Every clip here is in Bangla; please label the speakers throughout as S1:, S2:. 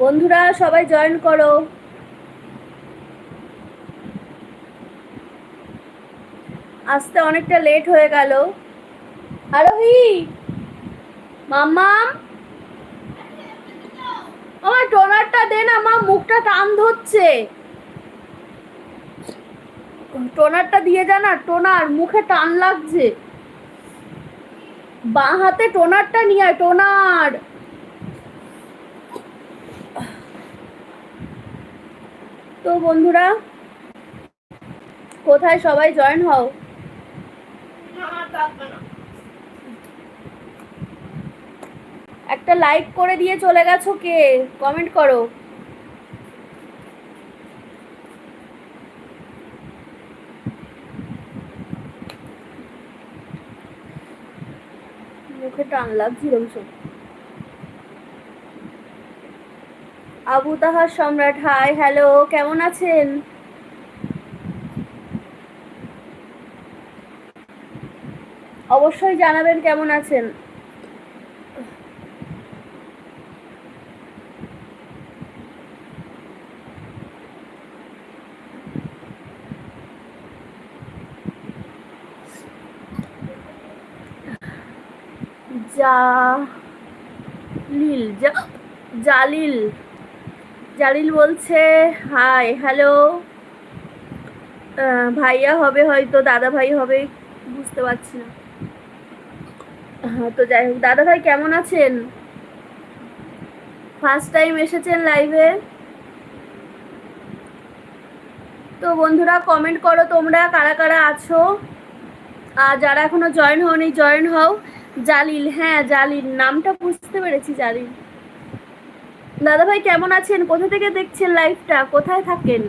S1: বন্ধুরা, সবাই জয়েন করো। আসতে অনেকটা লেট হয়ে গেল। আরোহী! মাম্মাম! আমার টোনারটা দে না, মা, মুখটা টান ধরছে। টোনারটা দিয়ে যা না টোনার মুখে টান লাগছে। বাঁ হাতে টোনারটা নিয়ে আয় টোনার তো বন্ধুরা, কোথায় সবাই জয়েন হও? একটা লাইক করে দিয়ে চলে গেছো কে? কমেন্ট করো। মুখে টান লাগছিল আবু তাহার সম্রাট হাই হ্যালো কেমন আছেন? অবশ্যই জানাবেন কেমন আছেন। জালিল জালিল। জালিল বলছে, হাই, হ্যালো। ভাইয়া হবে হয়তো, দাদা ভাই হবে, বুঝতে পারছি না। হ্যাঁ তো যাই হোক, দাদা ভাই কেমন আছেন? ফার্স্ট টাইম এসেছেন লাইভে তো বন্ধুরা কমেন্ট করো তোমরা, কারা কারা আছো? আর যারা এখনও জয়েন হওনি জয়েন হও। জালিল হ্যাঁ জালিল। নামটা বুঝতে পেরেছি, জালিল। দাদা ভাই কেমন আছেন? কোথা থেকে দেখছেন লাইভটা? কোথায় থাকেন?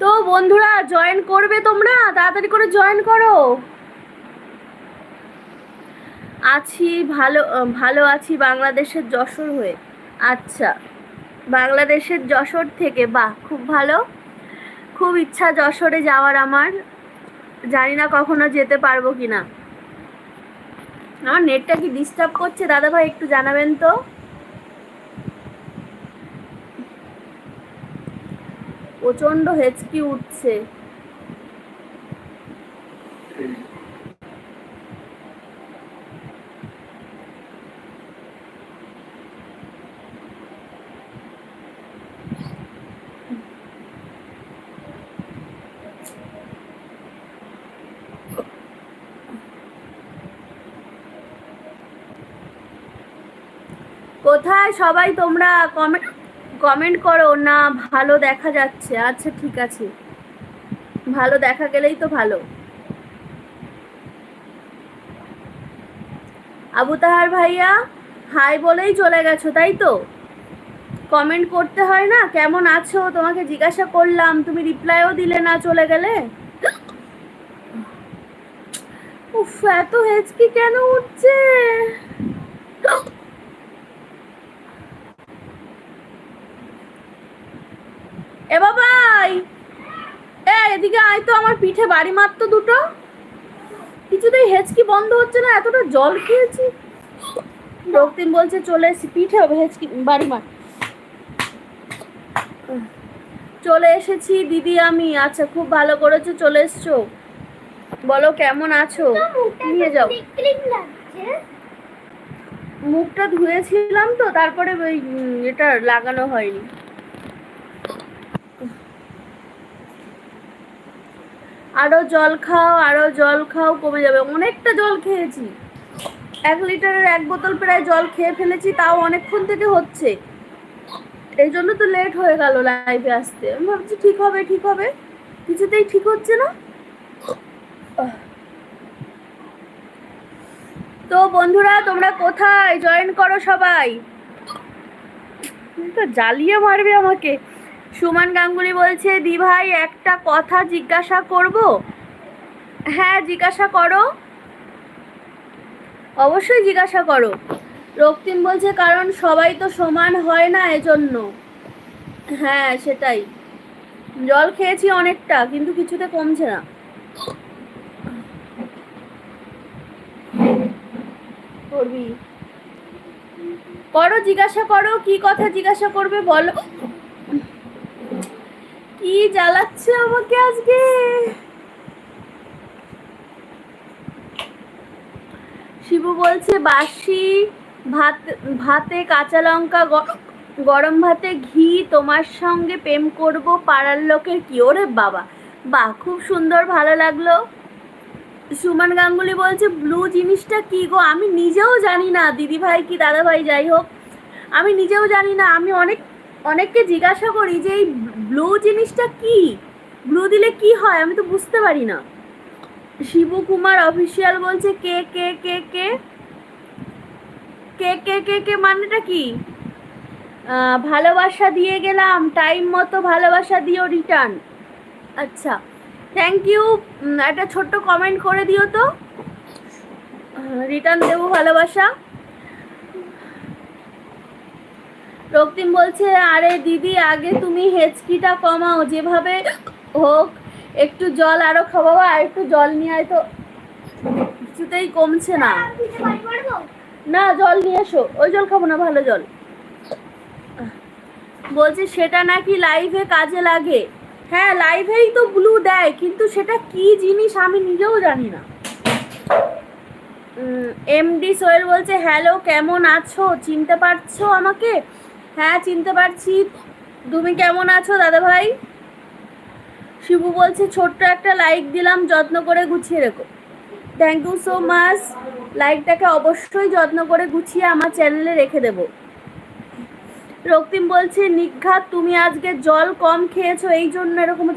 S1: তো বন্ধুরা জয়েন করবে তোমরা? তাড়াতাড়ি করে জয়েন করো। আছি, ভালো ভালো আছি বাংলাদেশের যশোর হয়ে। আচ্ছা বাংলাদেশের যশোর থেকে, বাহ, খুব ভালো। খুব ইচ্ছা যশোরে যাওয়ার আমার। জানি না কখনো যেতে পারব কি না আমার নেটটা কি ডিস্টার্ব করছে? দাদা ভাই একটু জানাবেন তো। প্রচণ্ড হেঁচকি উঠছে কোথায় সবাই তোমরা কমেন্ট কমেন্ট করো। না, ভালো দেখা যাচ্ছে। আচ্ছা ঠিক আছে। ভালো দেখা গেলেই তো ভালো। আবু তাহার ভাইয়া হাই বলেই চলে গেছো, তাই তো? কমেন্ট করতে হয় না? কেমন আছো? তোমাকে জিজ্ঞাসা করলাম, তুমি রিপ্লাইও দিলে না চলে গেলে? উফ, এত হেঁচকি কেন উঠছে? এ বাবাই এ এদিকে আয় তো আমার পিঠে বাড়ি মারতো দুটো। কিছুতেই হেঁচকি বন্ধ হচ্ছে না এতটা জল খেয়েছি। রক্তিম বলছে চলে এসেছি পিঠে হবে হেঁচকি বাড়ি মার। চলে এসেছি দিদি আমি। আচ্ছা খুব ভালো করেছ চলে এসছো। বলো কেমন আছো? নিয়ে যাও। মুখটা ধুয়েছিলাম তো তারপরে ওই এটা লাগানো হয়নি। আরও জল খাও, আরও জল খাও, কমে যাবে। অনেকটা জল খেয়েছি। এক লিটারের এক বোতল প্রায় জল খেয়ে ফেলেছি, তাও অনেকক্ষণ থেকে হচ্ছে। এই জন্য তো লেট হয়ে গেল লাইভে আসতে। আমি ভাবছি, ঠিক হবে ঠিক হবে। কিছুতেই ঠিক হচ্ছে না। তো বন্ধুরা, তোমরা কোথায়? জয়েন করো সবাই। তো জ্বালিয়ে মারবে আমাকে। সুমান গাঙ্গুলি বলছে দি ভাই একটা কথা জিজ্ঞাসা করব? হ্যাঁ জিজ্ঞাসা করো। অবশ্যই জিজ্ঞাসা করো। রক্তিম বলছে, কারণ সবাই তো সমান হয় না এজন্য। হ্যাঁ সেটাই। জল খেয়েছি অনেকটা, কিন্তু কিছুতে কমছে না। করবি? করো, জিজ্ঞাসা করো, কি কথা জিজ্ঞাসা করবে বলো। কি জ্বালাচ্ছে আমাকে আজকে? শিবু বলছে, বাসি, ভাত, ভাতে কাঁচা লঙ্কা গরম ভাতে ঘি, তোমার সঙ্গে প্রেম করব পাড়ার লোকের কি? ওরে বাবা, বাহ, খুব সুন্দর, ভালো লাগল। সুমন গাঙ্গুলি বলছে, ব্লু জিনিসটা কি গো? আমি নিজেও জানি না দিদি ভাই কি দাদা ভাই যাই হোক। আমি নিজেও জানি না, আমি অনেক অনেককে জিজ্ঞাসা করি যে এই ব্লু জিনিসটা কি? ব্লু দিলে কি হয়? আমি তো বুঝতে পারি না। শিবু কুমার অফিসিয়াল বলছে কে কে কে কে? কে কে কে কে মানেটা কি? ভালোবাসা দিয়ে গেলাম, টাইম মতো ভালোবাসা দিও রিটার্ন। আচ্ছা থ্যাংক ইউ একটা ছোট্ট কমেন্ট করে দিও তো। রিটার্ন দেবো ভালোবাসা। রক্তিম বলছে, আরে দিদি, আগে তুমি হেঁচকিটা কমাও, যেভাবে হোক, একটু জল আরও খাওয়াবো আর একটু জল নিয়ে আয় তো। কিছুতেই কমছে না। না, জল নিয়ে এসো। ওই জল খাব না, ভালো জল। বলছে, সেটা নাকি লাইভে কাজে লাগে। হ্যাঁ লাইভেই তো ব্লু দেয়, কিন্তু সেটা কি জিনিস আমি নিজেও জানি না। এমডি সোহেল বলছে হ্যালো কেমন আছো? চিনতে পারছ আমাকে? হ্যাঁ চিনতে পারছি। তুমি কেমন আছো দাদা ভাই শিবু বলছে, ছোট্ট একটা লাইক দিলাম, যত্ন করে গুছিয়ে রেখো। থ্যাংক ইউ সো মাচ লাইকটাকে অবশ্যই যত্ন করে গুছিয়ে আমার চ্যানেলে রেখে দেবো। রক্তিম বলছে নিঘাত তুমি আজকে জল কম খেয়েছো, এই জন্য এরকম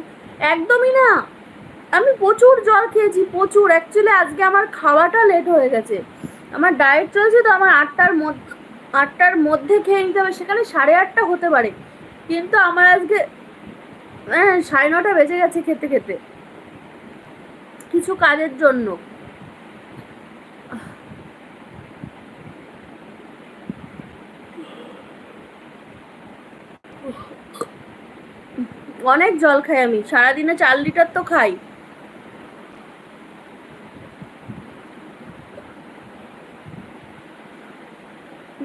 S1: একদমই না। আমি প্রচুর জল খেয়েছি, প্রচুর। অ্যাকচুয়ালি আজকে আমার খাওয়াটা লেট হয়ে গেছে। আমার ডায়েট চলছে তো, আমার আটটার মধ্যে আটটার মধ্যে খেয়ে নিতে হবে, সেখানে সাড়ে আটটা হতে পারে। কিন্তু আমার আজকে হ্যাঁ সাড়ে নটা বেজে গেছে খেতে খেতে। কিছু কাজের জন্য। অনেক জল খাই আমি, সারাদিনে চার লিটার তো খাই।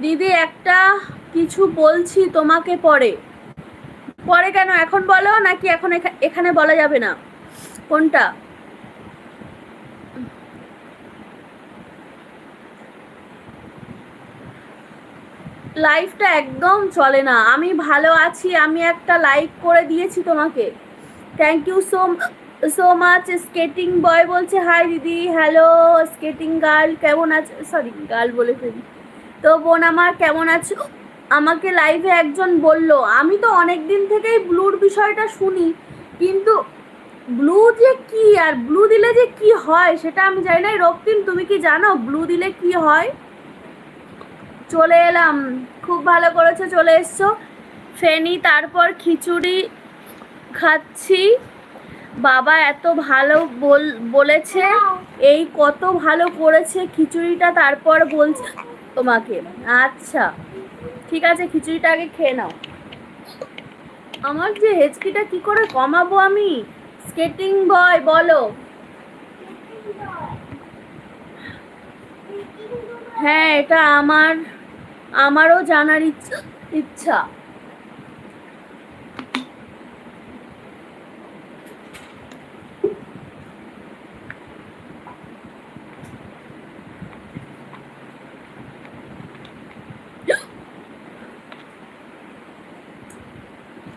S1: দিদি, একটা কিছু বলছি তোমাকে পরে। পরে কেন? এখন বলো? নাকি এখন এখানে বলা যাবে না? কোনটা? লাইফটা একদম চলে না। আমি ভালো আছি, আমি একটা লাইক করে দিয়েছি তোমাকে। Thank you so so much skating boy বলছে হাই দিদি হ্যালো স্কেটিং গার্ল কেমন আছে সরি গার্ল বলে ফেলি। তো বোন আমার কেমন আছো? আমাকে লাইভে একজন বলল আমি তো অনেক দিন থেকেই ব্লুর বিষয়টা শুনি কিন্তু ব্লু যে কি আর ব্লু দিলে যে কি হয় সেটা আমি জানি না। রক্তিম তুমি কি জানো ব্লু দিলে কি হয়? চলে এলাম খুব ভালো করেছ চলে এসছো। ফেনি তারপর খিচুড়ি খাচ্ছি। বাবা এত ভালো বল বলেছে এই কত ভালো করেছে খিচুড়িটা তারপর বলছে তোমাকে। আচ্ছা ঠিক আছে, খিচুড়িটা আগে খেয়ে নাও। আমার যে হেচকিটা কি করে কমাবো আমি? স্কেটিং বয়, বলো। হ্যাঁ এটা আমার, আমারও জানার ইচ্ছা ইচ্ছা।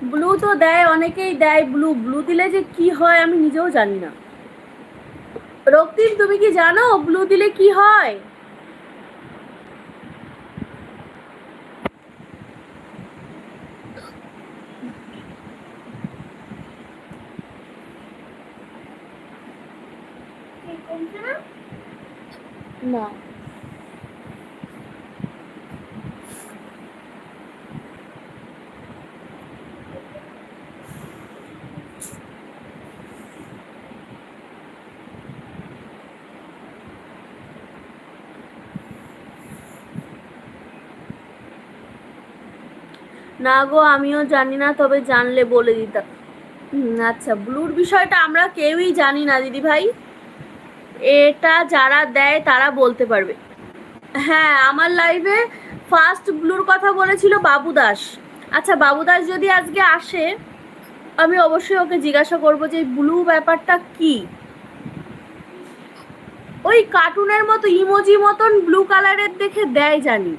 S1: ব্লু তো দেয় অনেকেই দেয় ব্লু ব্লু দিলে যে কি হয় আমি নিজেও জানি না। রক্তিম তুমি কি জানো ব্লু দিলে কি হয়? না। না গো, আমিও জানি না, তবে জানলে বলে দিতাম। আচ্ছা ব্লুর বিষয়টা আমরা কেউই জানি না, দিদি ভাই। এটা যারা দেয়, তারা বলতে পারবে। হ্যাঁ আমার লাইভে ফার্স্ট ব্লুর কথা বলেছিল বাবু দাস। আচ্ছা বাবু দাস যদি আজকে আসে, আমি অবশ্যই ওকে জিজ্ঞাসা করব যে, ব্লু ব্যাপারটা কি? ওই কার্টুনের মতো ইমোজি মতন ব্লু কালারের দেখে দেয় জানি।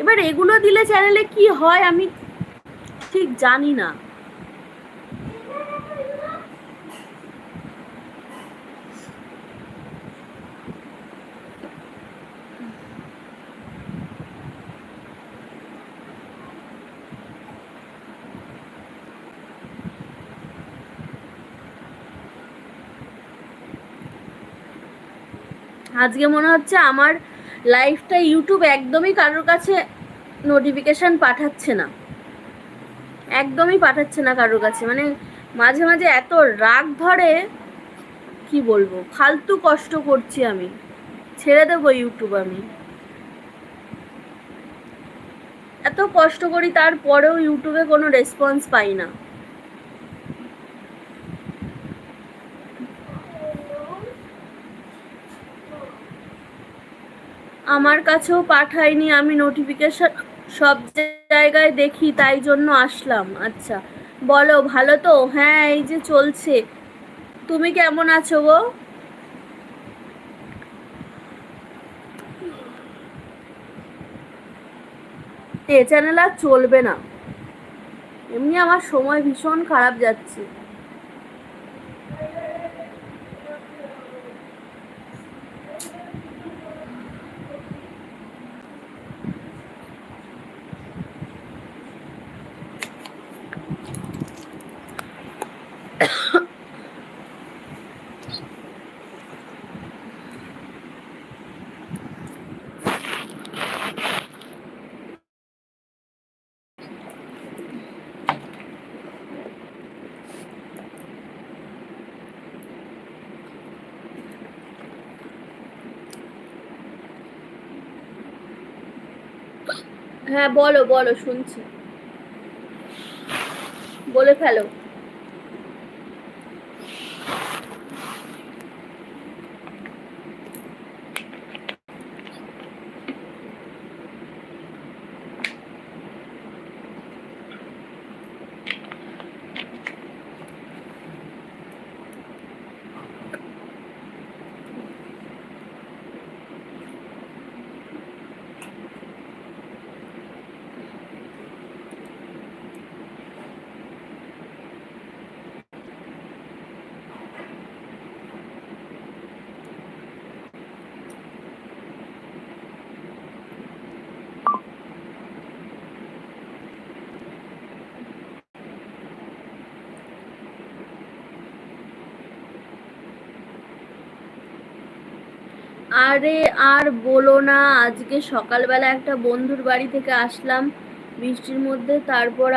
S1: এবার এগুলো দিলে চ্যানেলে কি হয় আমি ঠিক জানি না। আজকে মনে হচ্ছে আমার লাইফটা ইউটিউব একদমই কারোর কাছে নোটিফিকেশন পাঠাচ্ছে না। একদমই পাঠাচ্ছে না কারোর কাছে। মানে মাঝে মাঝে এত রাগ ধরে, কি বলব, ফালতু কষ্ট করছি আমি। ছেড়ে দেবো ইউটিউব আমি। এত কষ্ট করি, তারপরেও ইউটিউবে কোনো রেসপন্স পাই না। আমার কাছেও পাঠায়নি আমি নোটিফিকেশন সব জায়গায় দেখি, তাই জন্য আসলাম। আচ্ছা বলো, ভালো তো? হ্যাঁ এই যে চলছে। তুমি কেমন আছো গো? এ চ্যানেল আর চলবে না। এমনি আমার সময় ভীষণ খারাপ যাচ্ছে। হ্যাঁ বলো বলো শুনছি। বলে ফেলো। আরে আর বলো না, আজকে সকালবেলা একটা বন্ধুর বাড়ি থেকে আসলাম বৃষ্টির মধ্যে, তারপর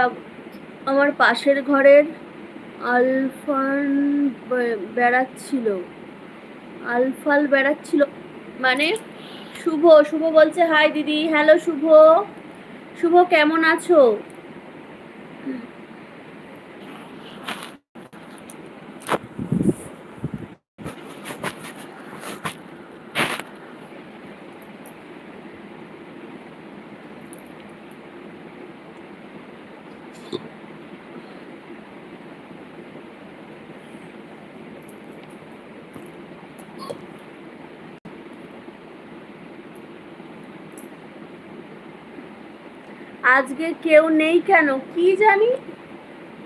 S1: আমার পাশের ঘরের আলফান বেড়াচ্ছিল। আলফাল বেড়াচ্ছিল। মানে শুভ শুভ বলছে হাই দিদি। হ্যালো শুভ। শুভ, কেমন আছো? আজকে কেউ নেই কেন? কি জানি?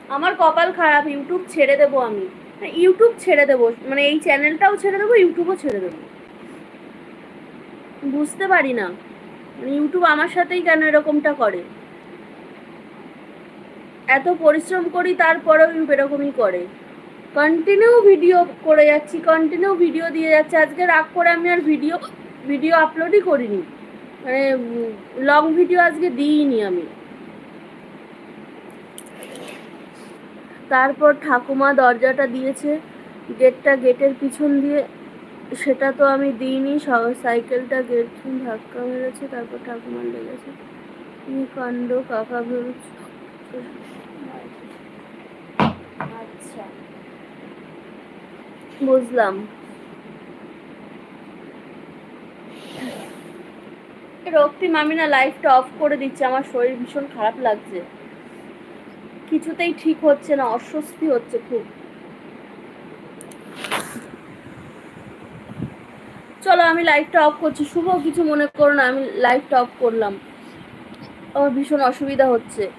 S1: আমার কপাল খারাপ, ইউটিউব ছেড়ে দেবো আমি। ইউটিউব ছেড়ে দেবো। মানে এই চ্যানেলটাও ছেড়ে দেবো, ইউটিউবও ছেড়ে দেবো। বুঝতে পারি না। মানে ইউটিউব আমার সাথেই কেন এরকমটা করে? এত পরিশ্রম করি, তারপরেও ইউটিউব এরকমই করে। কন্টিনিউ ভিডিও করে যাচ্ছি কন্টিনিউ ভিডিও দিয়ে যাচ্ছে। আজকে রাগ করে আমি আর ভিডিও ভিডিও আপলোডই করিনি। মানে লং ভিডিও আজকে দিইনি আমি। তারপর ঠাকুমা দরজাটা দিয়েছে, গেটটা গেটের পিছন দিয়ে, সেটা তো আমি দিইনি সাইকেলটা গেট ধাক্কা মেরেছে, তারপর ঠাকুমার লেগেছে। কি কাণ্ড, কাকা ভেবেছ। আচ্ছা। বুঝলাম। রক্তিম আমি না লাইফটা অফ করে দিচ্ছি, আমার শরীর ভীষণ খারাপ লাগছে। কিছুতেই ঠিক হচ্ছে না, অস্বস্তি হচ্ছে খুব। চলো আমি লাইফটা অফ করছি। শুভ কিছু মনে করো না, আমি লাইফটা অফ করলাম। আমার ভীষণ অসুবিধা হচ্ছে।